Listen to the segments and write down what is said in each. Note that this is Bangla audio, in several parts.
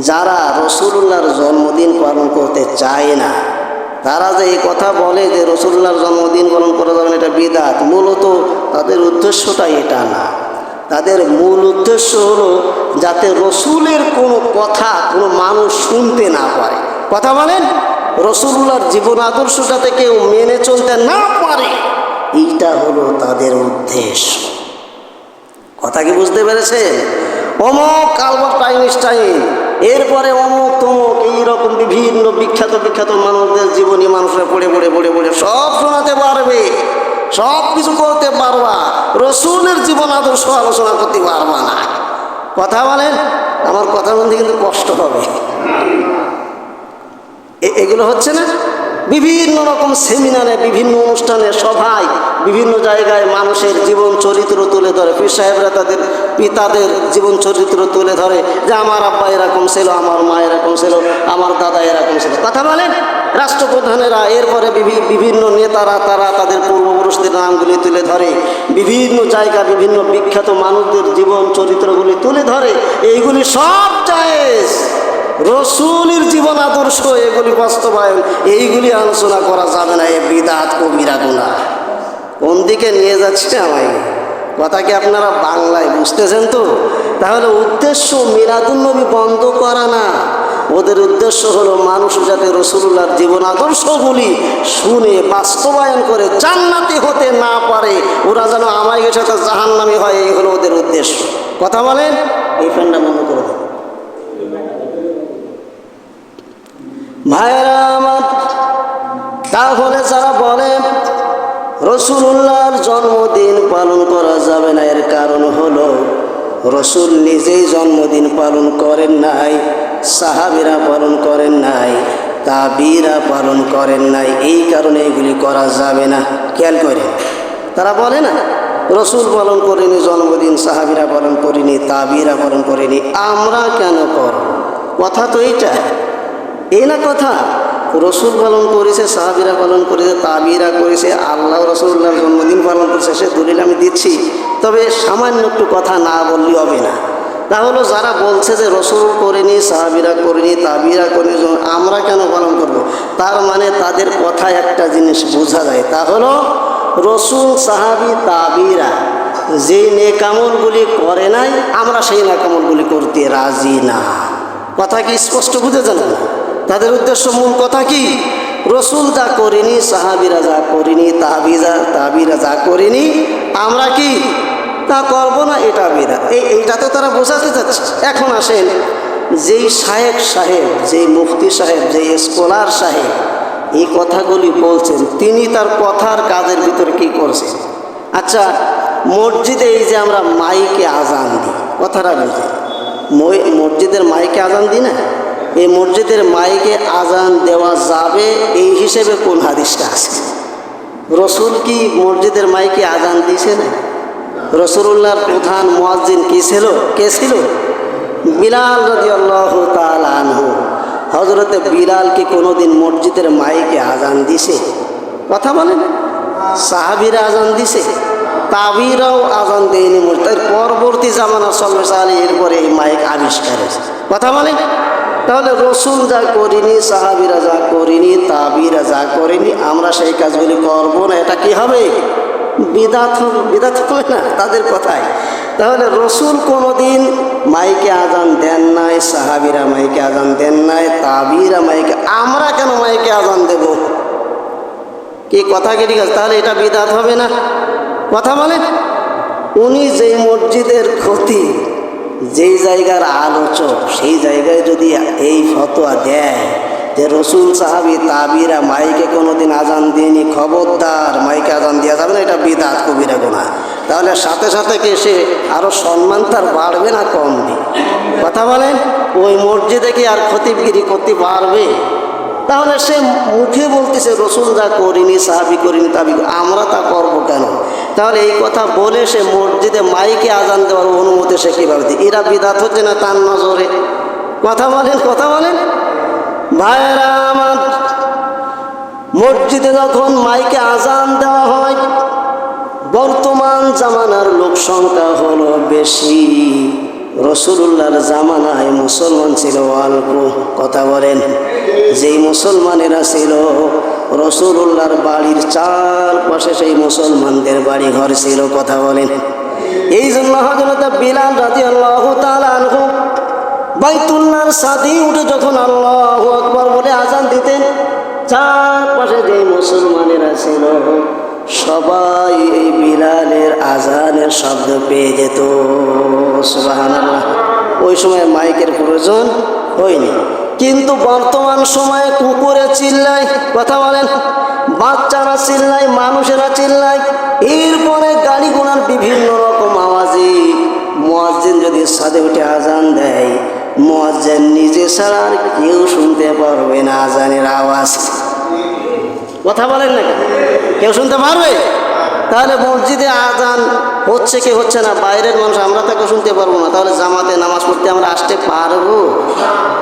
যারা রসুল্লাহর জন্মদিন পালন করতে চায় না, তারা যে এই কথা বলে যে রসুল্লাহর জন্মদিন পালন করা যাবে এটা বিদাত। মূলত তাদের উদ্দেশ্যটা এটা না। তাদের মূল উদ্দেশ্য হলো যাতে রসুলের কোনো কথা, কোনো মানুষ শুনতে না পারে। কথা বলেন? রসুল্লাহর জীবন আদর্শ যাতে কেউ মেনে চলতে না পারে। এইটা হলো তাদের উদ্দেশ্য। কথা কি বুঝতে পেরেছেন? অমক আলবার্ট আইনস্টাইন এরপরে অমুক তমুক এইরকম বিভিন্ন বিখ্যাত বিখ্যাত মানুষদের জীবনী মানুষের পড়ে পড়ে পড়ে পড়ে সব শোনাতে পারবে। সব কিছু করতে পারবা। রসুলের জীবন আদর্শ আলোচনা করতে পারবা না। কথা বলেন, আমার কথা বলতে কিন্তু কষ্ট হবে। এগুলো হচ্ছে না? বিভিন্ন রকম সেমিনারে, বিভিন্ন অনুষ্ঠানে সভায়, বিভিন্ন জায়গায় মানুষের জীবন চরিত্র তুলে ধরে। পীর সাহেবরা তাদের, পিতাদের জীবন চরিত্র তুলে ধরে যে আমার আব্বা এরকম ছিল, আমার মা এরকম ছিল, আমার দাদা এরকম ছিল। কথা বলেন? রাষ্ট্রপ্রধানেরা, এরপরে বিভি- বিভিন্ন নেতারা, তারা তাদের পূর্বপুরুষদের নামগুলি তুলে ধরে। বিভিন্ন জায়গা, বিভিন্ন বিখ্যাত মানুষদের জীবন চরিত্রগুলি তুলে ধরে। এইগুলি সব জায়েজ। রসুলের জীবন আদর্শ, এগুলি বাস্তবায়ন, এইগুলি আলোচনা করা যাবে না, এ বিদাত কবিরা গুণা কোন দিকে নিয়ে যাচ্ছে আমায়? কথা কি আপনারা বাংলায় বুঝতেছেন তো? তাহলে উদ্দেশ্য মিরাদুন্নবী বন্ধ করা না। ওদের উদ্দেশ্য হলো মানুষ যাতে রসুল্লাহর জীবন আদর্শগুলি শুনে, বাস্তবায়ন করে, জান্নাতি হতে না পারে, ওরা যেন আমায় সাথে জাহান্নামি হয়, এই হলো ওদের উদ্দেশ্য। কথা বলেন? এই ফ্যানটা বন্ধ করে দেন। ভাইরা আমার, তাহলে যারা বলে রসুল্লাহর জন্মদিন পালন করা যাবে না, এর কারণ হলো রসুল নিজেই জন্মদিন পালন করেন নাই, সাহাবিরা পালন করেন নাই, তাবিরা পালন করেন নাই, এই কারণে এগুলি করা যাবে না। খেয়াল করে। তারা বলে না, রসুল পালন করিনি, জন্মদিন সাহাবিরা পালন করিনি, তাবিরা পালন করিনি, আমরা কেন করব? কথা তো এইটা এই না কথা, রসুল পালন করেছে, সাহাবিরা পালন করেছে, তাবিরা করেছে, আল্লাহ রসুল্লাহর জন্মদিন পালন করেছে, সে দলিল আমি দিচ্ছি। তবে সামান্য একটু কথা না বললে হবে না। তাহলে যারা বলছে যে রসুল করেনি, সাহাবিরা করেনি, তাবিরা করেনি আমরা কেন পালন করব। তার মানে তাদের কথা একটা জিনিস বোঝা যায়, তা হলো রসুল, সাহাবি, তাবিরা যে নেকামলগুলি করে নাই, আমরা সেই নেকামলগুলি করতে রাজি না। কথা কি স্পষ্ট বুঝেছেন? না তাদের উদ্দেশ্য মূল কথা কি? রসুল যা করিনি, সাহাবিরা যা করিনি, তাহাবিরা তাবিরা যা করিনি, আমরা কি তা করব না? এটা বিদা এই এইটা তো তারা বোঝাতে চাচ্ছে। এখন আসেন, যেই সাহেব সাহেব, যেই মুফতি সাহেব, যেই স্কলার সাহেব এই কথাগুলি বলছেন, তিনি তার কথার কাজের ভিতরে কি করছেন? আচ্ছা মসজিদে এই যে আমরা মাইকে আজান দিই, কথাটা বুঝে মসজিদের মাইকে আজান দিই না? এই মসজিদের মাইকে আজান দেওয়া যাবে, এই হিসেবে কোন হাদিসটা আছে? রসুল কি মসজিদের মাইকে আজান দিছে না রসুল্লাহর প্রধান মুয়াজ্জিন কি ছিল? কে ছিল? বিলাল রাজি আল্লাহ আনহু। হজরতে বিলাল কি কোনোদিন মসজিদের মাইকে আজান দিছে কথা বলেন। সাহাবিরা আজান দিছে তাবিরাও আজান দেয়নি মসজিদ। পরবর্তী জামানা সল্লেস আলী এরপরে এই মাইক আবিষ্কার কথা বলেন। তাহলে রসুল যা করিনি, সাহাবিরা যা করিনি, তাবিরা যা করিনি, আমরা সেই কাজগুলি করব না, এটা কি হবে? বিদাত বিদাত হবে না, তাদের কথায় তাহলে রসুল কোনোদিন মাইকে আজান দেন নাই, সাহাবিরা মাইকে আজান দেন নাই, তাবিরা মাইকে, আমরা কেন মাইকে আজান দেব? কি কথা কি ঠিক আছে? তাহলে এটা বিদাত হবে না? কথা বলে? উনি যেই মসজিদের ক্ষতি যেই জায়গার আলোচক, সেই জায়গায় যদি এই ফতোয়া দেয় যে রসুল সাহাবি তাবিরা মাইকে কোনোদিন আজান দিইনি খবরদার মাইকে আজান দেওয়া যাবে না, এটা বিদাত কবিরা গোনা তাহলে সাথে সাথে কি সে আরও সম্মান তার বাড়বে না কমবে? কথা বলেন, ওই মসজিদে কি আর খতিবগিরি করতে পারবে? তাহলে সে মুখে বলতেছে, রসুল যা করিনি, সাহাবি করিনি তাবি আমরা তা করব কেন? তাহলে এই কথা বলে সে মসজিদে মাইকে আজান দেওয়ার অনুমতি সে কীভাবে দিই এরা বিদাত হচ্ছে না তার নজরে? কথা বলেন কথা বলেন। ভাইয়েরা আমার, মসজিদে যখন মাইকে আজান দেওয়া হয়, বর্তমান জামানার লোক সংখ্যা হলো বেশি। রসুল্লাহর জামানায় মুসলমান ছিল অল্প। কথা বলেন, যেই মুসলমানেরা ছিল রসুল্লাহর বাড়ির চারপাশে সেই মুসলমানদের বাড়ি ঘর ছিল, কথা বলেন। এই জন্য হজরত বিলাল রাজি আল্লাহ আনহু বাইতুল্লাহর সাথে উঠে যখন আল্লাহ আকবর বলে আজান দিতেন, চারপাশে যে মুসলমানেরা ছিল, সবাই এই বিলালের আজানের শব্দ পেয়ে যেত। সুবহানাল্লাহ। ওই সময় মাইকের প্রয়োজন হয়নি। কিন্তু বর্তমান সময়ে কুকুরে চিল্লায়, কথা বলেন, বাচ্চারা চিল্লায়, মানুষেরা চিল্লায়, এরপরে গাড়ি ঘোড়ার বিভিন্ন রকম আওয়াজে মোয়াজ্জিন যদি সাদে উঠে আজান দেয়, মোয়াজ্জিন নিজে ছাড়া আর কেউ শুনতে পারবে না আজানের আওয়াজ। কথা বলেন না কেউ শুনতে পারবে? তাহলে মসজিদে আজান হচ্ছে কি হচ্ছে না? বাইরের মানুষ, আমরা তাকে শুনতে পারব না। তাহলে জামাতে নামাজ পড়তে আমরা আসতে পারব?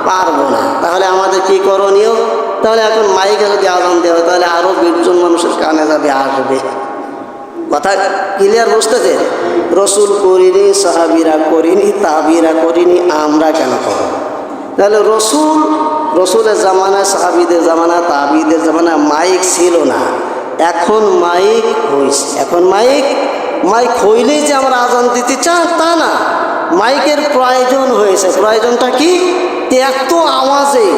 পারব না। তাহলে আমাদের কি করণীয়? তাহলে এখন মাইকে যদি আজান দেওয়া হয়, তাহলে আরও বিশজন মানুষের কানে যাবে, আসবে। কথা ক্লিয়ার বুঝতেছে? রসুল করিনি, সাহাবিরা করিনি, তাবিরা করিনি, আমরা কেন করব? তাহলে রসুল, রসুলের জামানায়, সাহাবিদের জামানা তাবিদের জামানা মাইক ছিল না। এখন মাইক হয়েছে এখন মাইক মাইক হইলেই যে আমরা আজান দিতে চান তা না। মাইকের প্রয়োজন হয়েছে। প্রয়োজনটা কি? এত আওয়াজে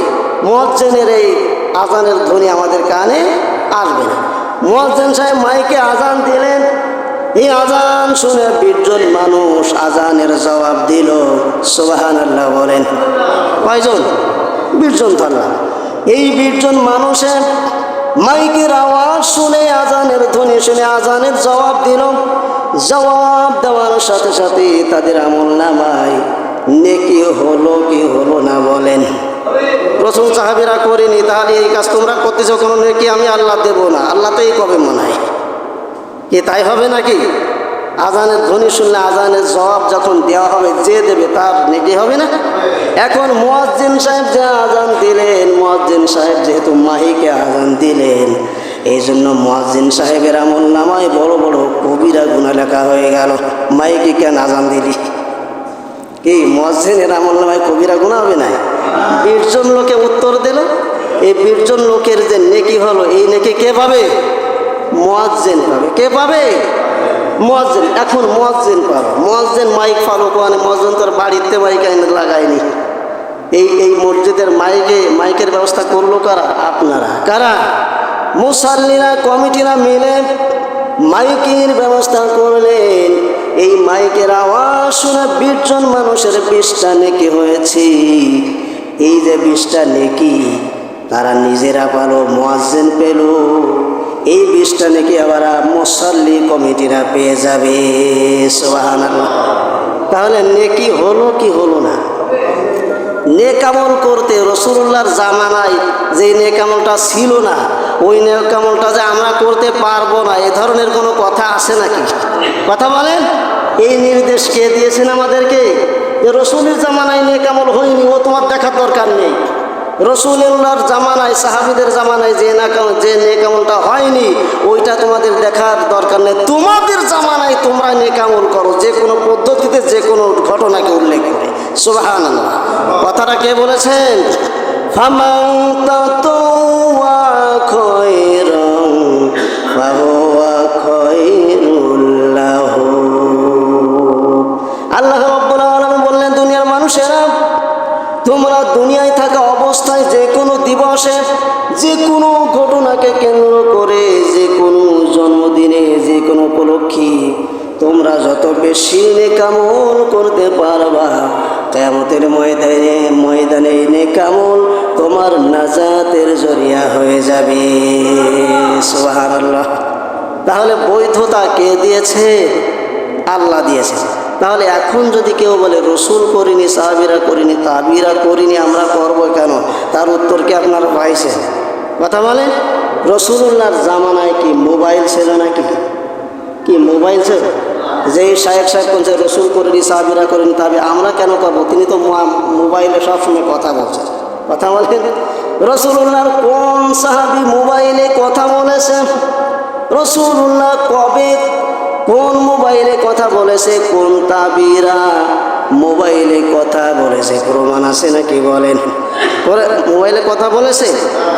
মজ্জেনের এই আজানের ধ্বনি আমাদের কানে আসবে না। মোয়াজ্জেন সাহেব মাইকে আজান দিলেন। এই আজান শুনে বিশজন মানুষ আজানের জবাব দিল। সোবাহান আল্লাহ বলেন। কয়জন? বিশজন ধরলাম। এই বিশজন মানুষের মাইকের আওয়াজ শুনে আজানের ধ্বনি শুনে আজানের জবাব দিল। জবাব দেওয়ার সাথে সাথে তাদের আমল নামায়, নেকি হলো কি হলো না বলেন। প্রথম চাহাবিরা করিনি তাহলে এই কাজ তোমরা করতেছ কোনো নেকি আমি আল্লাহ দেবো না, আল্লাহ তো এই কবে মনায়? কি তাই হবে নাকি? আজানের ধ্বনি শুনলে আজানের জবাব যখন দেওয়া হবে, যে দেবে তার নেকি হবে না? এখন মোয়াজ্জিন সাহেব যে আজান দিলেন, মোয়াজ্জিন সাহেব যেহেতু মাহিকে আজান দিলেন এই জন্য মোয়াজ্জিন সাহেবের আমল নামায় বড় বড় কবিরা গুণা লেখা হয়ে গেল। মাইকে কেন আজান দিলি? কি মসজিদের আমল নামায় কবিরা গুণা হবে না বিশজন লোকে উত্তর দিল, এই বিশজন লোকের যে নেকি হলো, এই নেকি কে পাবে? মোয়াজ্জেন পাবে। কে পাবে? মোয়াজ্জেন, এখন মোয়াজ্জেন পাবে মোয়াজ্জেন মাইক ফালো কোয়ানে মোয়াজ্জেন তোর বাড়িতে মাইক এনে লাগায়নি। এই এই মসজিদের মাইকে, মাইকের ব্যবস্থা করল কারা? আপনারা। কারা? মুসাল্লিরা, কমিটিরা মিলে মাইকের ব্যবস্থা করলেন। এই মাইকের আওয়াজ শুনে বিশজন মানুষের বিষটা নেকি হয়েছে। এই যে বিষটা নেকি, তারা নিজেরা পালো মোয়াজ্জেন পেল। এই বিষটা নাকি আবার মুসল্লি কমিটিরা পেয়ে যাবে তাহলে নেকি হলো কি হলো না? নেকামল করতে রসুল্লাহর জামানায় যে নেকামলটা ছিল না, ওই নেকামলটা যে আমরা করতে পারব না, এ ধরনের কোনো কথা আছে নাকি? কথা বলেন। এই নির্দেশ কে দিয়েছেন আমাদেরকে? রসুলের জামানায় নেকামল হয়নি, ও তোমার দেখার দরকার নেই। রসুল্লাহর জামানায়, সাহাবিদের জামানায় যে নাকাম যে নেকামলটা হয়নি, ওইটা তোমাদের দেখার দরকার নেই। তোমাদের জামানায় তোমরা নেকামল করো। যে কোনো পদ্ধতিতে যে কোনো ঘটনাকে উল্লেখ করে। সুবাহান কথাটা কে বলেছেন? ফামান তাতাওয়া খয়রান অবস্থায় যে কোনো দিবসে, যে কোনো ঘটনাকে কেন্দ্র করে, যে কোনো জন্মদিনে, যে কোনো উপলক্ষে তোমরা যত বেশি নেকামল করতে পারবা কেমতের ময়দানে ময়দানে নেকামল তোমার নাজাতের জরিয়া হয়ে যাবে। সুবহানাল্লাহ। তাহলে বৈধতা কে দিয়েছে? আল্লাহ দিয়েছে। তাহলে এখন যদি কেউ বলে, রসুল করিনি, সাহাবিরা করিনি, তাবিরা করিনি, আমরা করব কেন? তার উত্তর কি আপনারা পাইছেন কথা বলে? রসুল্লাহর জামানায় কি মোবাইল ছিল নাকি? কি মোবাইল ছিল? যে শায়েক সাহেব বলছে, রসুল করিনি, সাহাবিরা করিনি তাবি আমরা কেন করব? তিনি তো মোবাইলে সবসময় কথা বলছেন কথা বলেন রসুল্লাহর কোন সাহাবি মোবাইলে কথা বলেছেন? রসুল্লাহ কবে কোন মোবাইলে কথা বলেছে, কোন তাবিরা মোবাইলে কথা বলেছে? প্রমাণ আছে নাকি বলেন? মোবাইলে কথা বলেছে?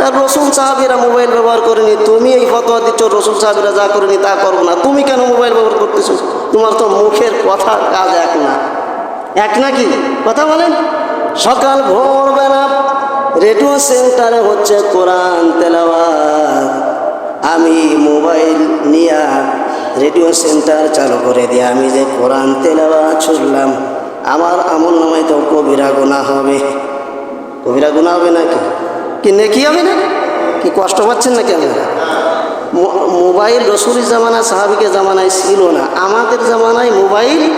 আর সাহাবিরা মোবাইল ব্যবহার করেনি। তুমি এই ফতোয়া দিচ্ছ, রসুল সাহাবিরা যা করেনি তা করব না। তুমি কেন মোবাইল ব্যবহার করতেছো? তোমার তো মুখের কথা কাজ এক না। এক নাকি কথা বলেন। সকাল, ভোরবেলা রেডিও সেন্টারে হচ্ছে কোরআন তেলাওয়াত। আমি মোবাইল নিয়ে রেডিও সেন্টার চালু করে দিয়ে আমি যে কোরআন তেলাওয়াত শুনলাম, আমার আমল নামায় তো কবিরা গুণা হবে। কবিরা গুণা হবে নাকি? কি নেকি হবে না কি কষ্ট পাচ্ছেন নাকি আপনারা মো- মোবাইল রসুলি জামানা সাহাবিকে জামানায় ছিল না। আমাদের জামানায় মোবাইল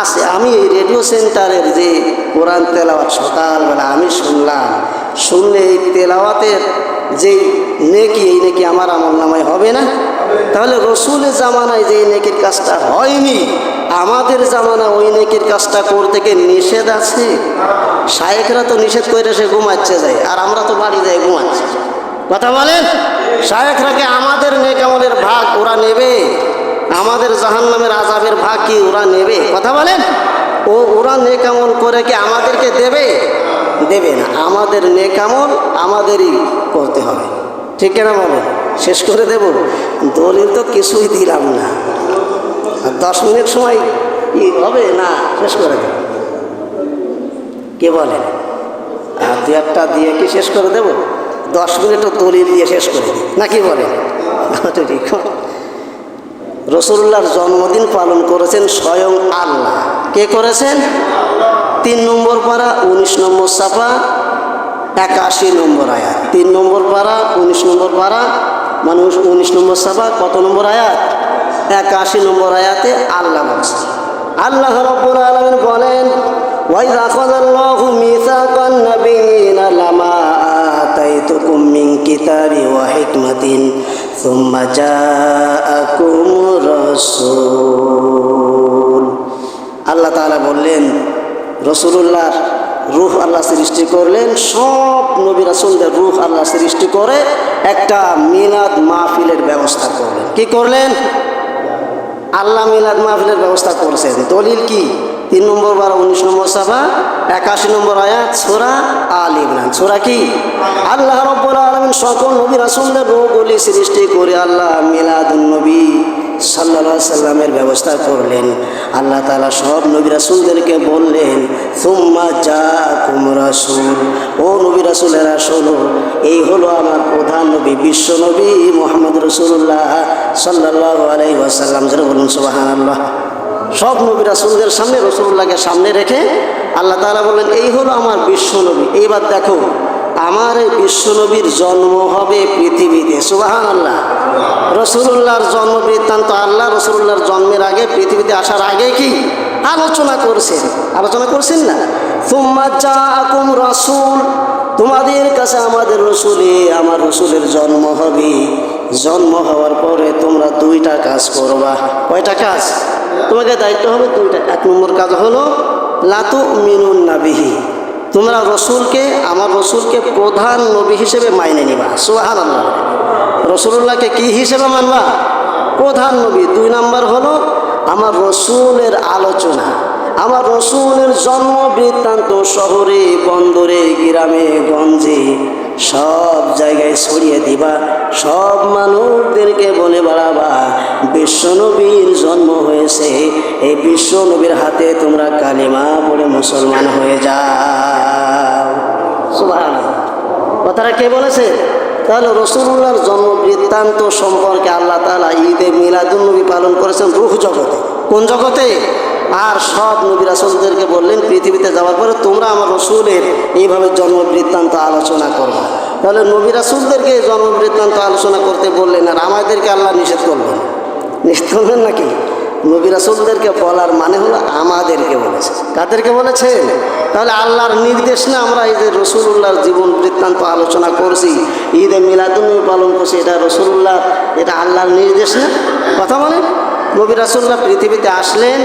আছে। আমি এই রেডিও সেন্টারের যে কোরআন তেলাওয়াত সকালবেলা আমি শুনলাম, শুনলে এই তেলাওয়াতের যে নেকি, এই নেকি আমার আমল নামায় হবে না? তাহলে রসুলের জামানায় যে নেকির কাজটা হয়নি, আমাদের জামানা ওই নেকির কাজটা করতে গিয়ে নিষেধ আছে? শায়েকরা তো নিষেধ করে সে ঘুমাচ্ছে যায়, আর আমরা তো বাড়ি যাই ঘুমাচ্ছি। কথা বলেন? শায়েখরাকে আমাদের নেকামলের ভাগ ওরা নেবে? আমাদের জাহান্নামের আজাবের ভাগ কি ওরা নেবে? কথা বলেন? ও ওরা নেকামল করে কি আমাদেরকে দেবে? দেবে না। আমাদের নেকামল আমাদেরই করতে হবে। ঠিক কেনা বলেন? শেষ করে দেব। দলিল তো কিছুই দিলাম না। দশ মিনিট সময় কি হবে? না শেষ করে দেব। কে বলেন দু একটা দিয়ে কি শেষ করে দেব? দশ মিনিটও দলিল দিয়ে শেষ করে দিই। নাকি বলেন আচ্ছা, ঠিক রসুল্লাহর জন্মদিন পালন করেছেন স্বয়ং আল্লাহ। কে করেছেন? তিন নম্বর পাড়া উনিশ নম্বর সাফা একাশি নম্বর আয়া তিন নম্বর পাড়া উনিশ নম্বর পাড়া মানুষ উনিশ নম্বর সাফা কত নম্বর আয়াত একাশি নম্বর আয়াতে আল্লাহ বলছেন আল্লাহ রব্বুল আলমিন বলেন وإذا أخذ الله ميثاق النبيين لما آتيتكم من كتاب وحكمة ثم جاءكم رسول আল্লাহ তাআলা বললেন রসুল্লাহর রূহ আল্লাহ সৃষ্টি করলেন, সব নবী রাসুলদের রূহ আল্লাহ সৃষ্টি করে একটা মিলাদ মাহফিলের ব্যবস্থা করলেন। কি করলেন? আল্লাহ মিলাদ মাহফিলের ব্যবস্থা করেছেন। দলিল কি? তিন নম্বর বারো, উনিশ নম্বর সাফা একাশি নম্বর আয়াত ছোরা আল ইমরান। ছোরা কি? আল্লাহ রব্বুল আলমিন সকল নবী রাসুলদের রোগগুলি সৃষ্টি করে আল্লাহ মিলাদুন নবী সাল্লা সাল্লামের ব্যবস্থা করলেন। আল্লাহ তালা সব নবী রাসুলদেরকে বললেন, সুম্মা যা কুম রাসুল। ও নবী রাসুলেরা, শোনো, এই হলো আমার প্রধান নবী, বিশ্ব নবী মোহাম্মদ রসুল্লাহ সাল্লাহ আলাই ওয়াসাল্লাম। যেন বলুন সুবাহান আল্লাহ সব নবী রাসুলদের সামনে রসুল্লাহকে সামনে রেখে আল্লাহ তালা বললেন, এই হলো আমার বিশ্ব নবী। এইবার দেখো আমার বিশ্বনবীর জন্ম হবে পৃথিবীতে সুবাহান আল্লাহ রসুল্লাহর জন্ম বৃত্তান্ত আল্লাহ রসুল্লাহর জন্মের আগে পৃথিবীতে আসার আগে কি? আলোচনা করছেন। আলোচনা করছেন না? তোমা যা আকুম রসুল, তোমাদের কাছে আমাদের রসুলে আমার রসুলের জন্ম হবে। জন্ম হওয়ার পরে তোমরা দুইটা কাজ করবা। কয়টা কাজ? তোমাকে দায়িত্ব হবে দুইটা। এক নম্বর কাজ হলো লাতু মিনুন নাবিহি তোমরা রসুলকে, আমার রসুলকে প্রধান নবী হিসেবে মাইনে নিবা। সোহান আল্লাহ রসুল্লাহকে কি হিসেবে মানবা? প্রধান নবী। দুই নম্বর হলো আমার রসুলের আলোচনা। আমার রসুলের জন্ম বৃত্তান্ত শহরে, বন্দরে, গ্রামে, গঞ্জে সব জায়গায় ছড়িয়ে দিবা। সব মানুষদেরকে বলে বাড়াবা, বিশ্বনবীর জন্ম হয়েছে। এই বিশ্বনবীর হাতে তোমরা কালিমা পড়ে মুসলমান হয়ে যাও। কথাটা কে বলেছে? তাহলে রসুল্লাহর জন্ম বৃত্তান্ত সম্পর্কে আল্লাহ তালা ঈদে মিলাদুলনবী পালন করেছেন রুহ জগতে। কোন জগতে? আর সব নবী রাসুলদেরকে বললেন, পৃথিবীতে যাওয়ার পরে তোমরা আমার রসুলের এইভাবে জন্ম বৃত্তান্ত আলোচনা করবে। তাহলে নবী রাসুলদেরকে জন্ম বৃত্তান্ত আলোচনা করতে বললেন, আর আমাদেরকে আল্লাহ নিষেধ করবেন। নিষেধ করবেন নাকি? নবী রাসুলদেরকে বলার মানে হলো আমাদেরকে বলেছে। কাদেরকে বলেছেন তাহলে আল্লাহর নির্দেশ না আমরা এই যে রসুল্লাহর জীবন বৃত্তান্ত আলোচনা করছি, ঈদে মিলাদুন্নবী পালন করছি, এটা রসুল্লাহ এটা আল্লাহর নির্দেশ না? কথা বলেন। নবী রাসুল্লাহ পৃথিবীতে আসলেন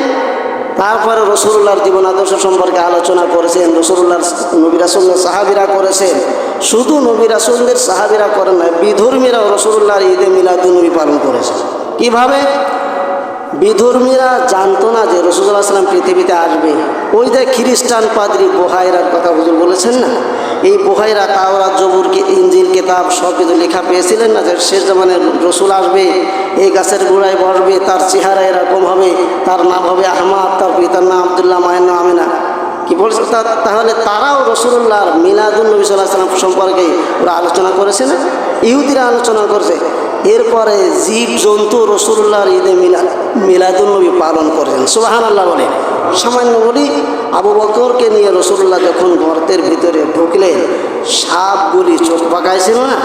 তারপরে রসুল্লাহর জীবন আদর্শ সম্পর্কে আলোচনা করেছেন, রসুল্লাহর নবী রাসুল্লাহ সাহাবিরা করেছেন। শুধু নবী রাসুলদের সাহাবিরা করেন না, বিধর্মীরাও রসুল্লাহর ঈদে মিলাদ পালন করেছে কীভাবে? বিধর্মীরা জানতো না যে রসুল্লাহ সাল্লাম পৃথিবীতে আসবে। ওই যে খ্রিস্টান পাদ্রী বোহাইরার কথা হুজুর বলেছেন না? এই বোহাইরা তাওরা জবুর কি ইঞ্জিল কেতাব সব কিছু লেখা পেয়েছিলেন না যে শেষ জমানের রসুল আসবে, এই গাছের গোড়ায় বসবে, তার চেহারা এরকম হবে, তার নাম হবে আহমাদ, তার পিতার নাম আবদুল্লাহ, মায়ের নাম আমিনা। কি বলছে? তাহলে তারাও রসুল্লাহর মিলাদুল নবী সাল্লাহ সাল্লাম সম্পর্কে ওরা আলোচনা করেছে না? ইহুদিরা আলোচনা করছে। এরপরে জীব, জন্তু রসুল্লাহর ঈদে মিলাদ মিলাদুল নবী পালন করেন। সুবাহান আল্লাহ বলে। সামান্য বলি, আবু বকরকে নিয়ে রসুল্লাহ যখন গর্তের ভিতরে ঢুকলেন সাপগুলি চোখ পাকাইছিল না?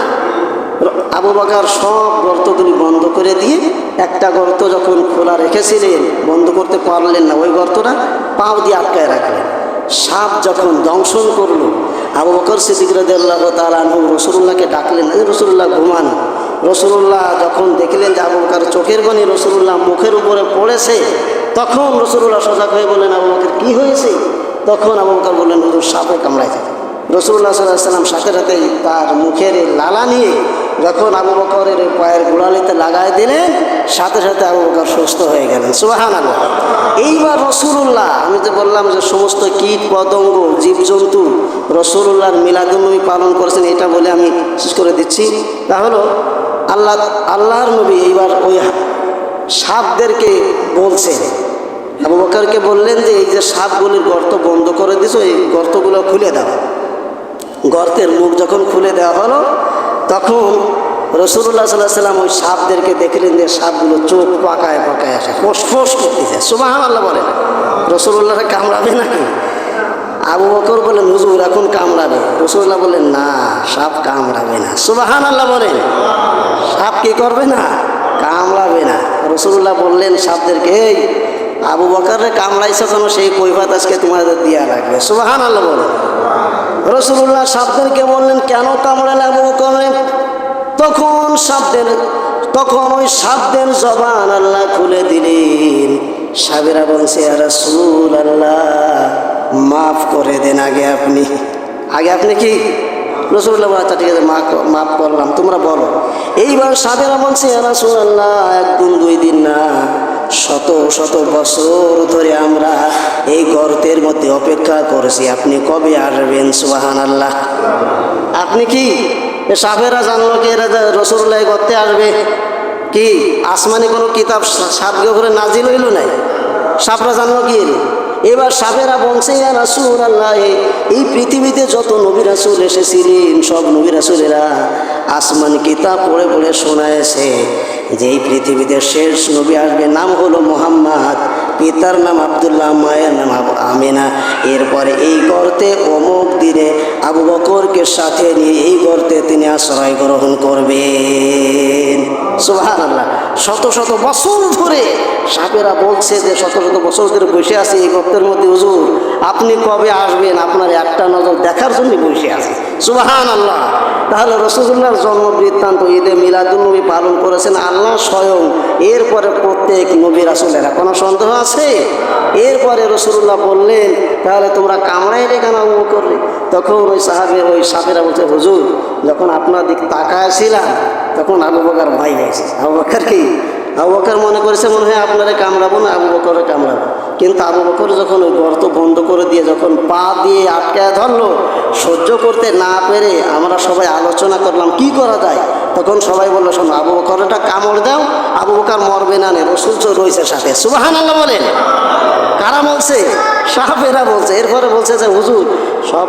আবু বাকার সব গর্তগুলি বন্ধ করে দিয়ে একটা গর্ত যখন খোলা রেখেছিলেন, বন্ধ করতে পারলেন না, ওই গর্তটা পাও দিয়ে আটকায় রাখলেন। সাপ যখন দংশন করল, আবু বকর সিদ্দিক তাআলা আনহু রসুল্লাহকে ডাকলেন রসুল্লাহ ঘুমান। রসুল্লাহ যখন দেখলেন যে আবু বকর চোখের বনি রসুল্লাহ মুখের উপরে পড়েছে, তখন রসুল্লাহ সজাগ হয়ে বললেন, আবু বকর, কী হয়েছে? তখন আবু বকর বললেন, হুজুর, সাপে কামড়াইছে রসুল্লাহ সাল্লাহ সাল্লাম সাথে সাথেই তার মুখের লালা নিয়ে যখন আবু বকরের পায়ের গোড়ালিতে লাগাই দিলেন, সাথে সাথে আবু বকর সুস্থ হয়ে গেলেন। সুবাহান আল্লাহ এইবার রসুল্লাহ, আমি যে বললাম যে সমস্ত কীট, পতঙ্গ, জীবজন্তু রসুল্লাহর মিলাদুলনবী পালন করেছেন, এটা বলে আমি শেষ করে দিচ্ছি। তা হলো আল্লাহ, আল্লাহর নবী এইবার ওই সাপদেরকে বলছেন আবু বকরকে বললেন যে, এই যে সাপগুলির গর্ত বন্ধ করে দিছো, এই গর্তগুলো খুলে দাও। গর্তের মুখ যখন খুলে দেওয়া হলো, তখন রসুল্লাহ সাল্লাহ সাল্লাম ওই সাপদেরকে দেখলেন যে সাপগুলো চোখ পাকায় পাকায় আসে, ফোস ফোস করতেছে। সুবাহ আল্লাহ বলেন রসুল্লাহকে কামড়াবে নাকি? আবু বকর বলেন হুজুর, এখন কামড়াবে? রসুল্লাহ বলেন না, সাপ কামড়াবে না। সুবাহান আল্লাহ বলেন। সাপ কি করবে না? কামড়াবে না। রসুল্লাহ বললেন, সাপদেরকে এই আবু বকরের কামড়াইছে যেন সেই কৈফাত আজকে তোমাদের দিয়া লাগবে। সুবাহান আল্লাহ বলেন। রসুল্লাহ সাপদেরকে বললেন, কেন কামড়ালে আবু বকরে? তখন সাপদের, তখন ওই সাপদের জবান আল্লাহ খুলে দিলেন। সাবেরা বলছে আর রসুল আল্লাহ মাফ করে দেন আগে আপনি। আগে আপনি কি রসুল্লাহ আচ্ছা ঠিক আছে, মাফ করলাম, তোমরা বলো। এইবার সাবেরা বলছে রসুল আল্লাহ একদিন দুই দিন না, শত শত বছর ধরে আমরা এই গর্তের মধ্যে অপেক্ষা করেছি। আপনি কবে আসবেন সুবাহান আল্লাহ আপনি কি এ সাপেরা জানলো কি এরা রসুল্লাহ গর্তে আসবে? কি, আসমানি কোনো কিতাব সাপকে করে নাজিল হইল নাই? সাপরা জানলো কি? এবার সাবেরা বলছে রাসূল আল্লাহ এই পৃথিবীতে যত নবী রাসুল এসেছিলেন, সব নবী রাসুলেরা আসমান কিতাব পড়ে পড়ে শোনায়েছে যে এই পৃথিবীতে শেষ নবী আসবে, নাম হলো মোহাম্মদ। পিতার নাম আবদুল্লাহ, মায়ের নাম আমিনা। এরপরে এই গর্তে অমুক দিনে আবু বকরকে সাথে নিয়ে এই গর্তে তিনি আশ্রয় গ্রহণ করবেন। সুহান আল্লাহ শত শত বছর ধরে সাপেরা বলছে যে শত শত বছর ধরে বসে আছে এই গর্তের মধ্যে, হুজুর, আপনি কবে আসবেন? আপনার একটা নজর দেখার জন্য বসে আছে। সুবাহান আল্লাহ তাহলে রসুল্লাহর জন্ম বৃত্তান্ত ঈদে মিলাদুল নবী পালন করেছেন আল্লাহ স্বয়ং। এরপরে প্রত্যেক নবী রাসুলেরা কোনো সন্দেহ আছে? এরপরে রসুল্লাহ বললেন, তাহলে তোমরা কামড়াইলে কেন ও করলে? তখন ওই সাহাবে, ওই সাপেরা বলছে, হুজুর, যখন আপনার দিক তাকায়ছিলাম তখন আবু বকার ভাই গেছে। আবু বকার কি? আবু বকার মনে করেছে, মনে হয় আপনারা কামড়াবো না, আবু বকরে কামড়াবো। কিন্তু আবু বকর যখন ওই গর্ত বন্ধ করে দিয়ে যখন পা দিয়ে আটকায় ধরলো, সহ্য করতে না পেরে আমরা সবাই আলোচনা করলাম, কি করা যায়? তখন সবাই বলল, শোনো, আবু বকরটা কামড় দাও, আবু বকর মরবে না নে রসুল তো রয়েছে সাথে। সুবাহান আল্লাহ বলেন। কারা বলছে? সাহাবেরা বলছে। এরপরে বলছে যে, হুজুর, সব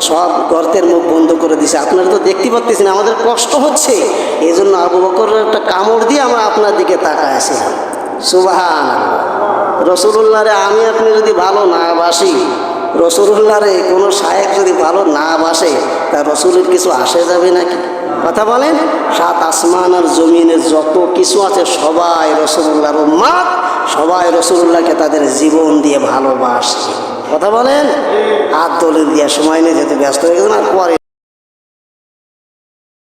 সব গর্তের মুখ বন্ধ করে দিছে। আপনারা তো দেখতে পাচ্ছেন আমাদের কষ্ট হচ্ছে। এই জন্য আবু বকরের একটা কামড় দিয়ে আমরা আপনার দিকে তাকায় আসিলাম সুবাহান রসুল্লাহরে আমি আপনি যদি ভালো না বাসি, রসুল্লাহরে কোনো শায়েক যদি ভালো না বাসে, তা রসুলের কিছু আসে যাবে নাকি? কথা বলেন, সাত আসমান আর জমিনের যত কিছু আছে সবাই রসুল্লাহর উম্মাদ, সবাই রসুল্লাহকে তাদের জীবন দিয়ে ভালোবাসছে কথা বলেন? হাত দলিল দিয়ে সময় নিয়ে যেতে ব্যস্ত হয়ে গেছে না পরে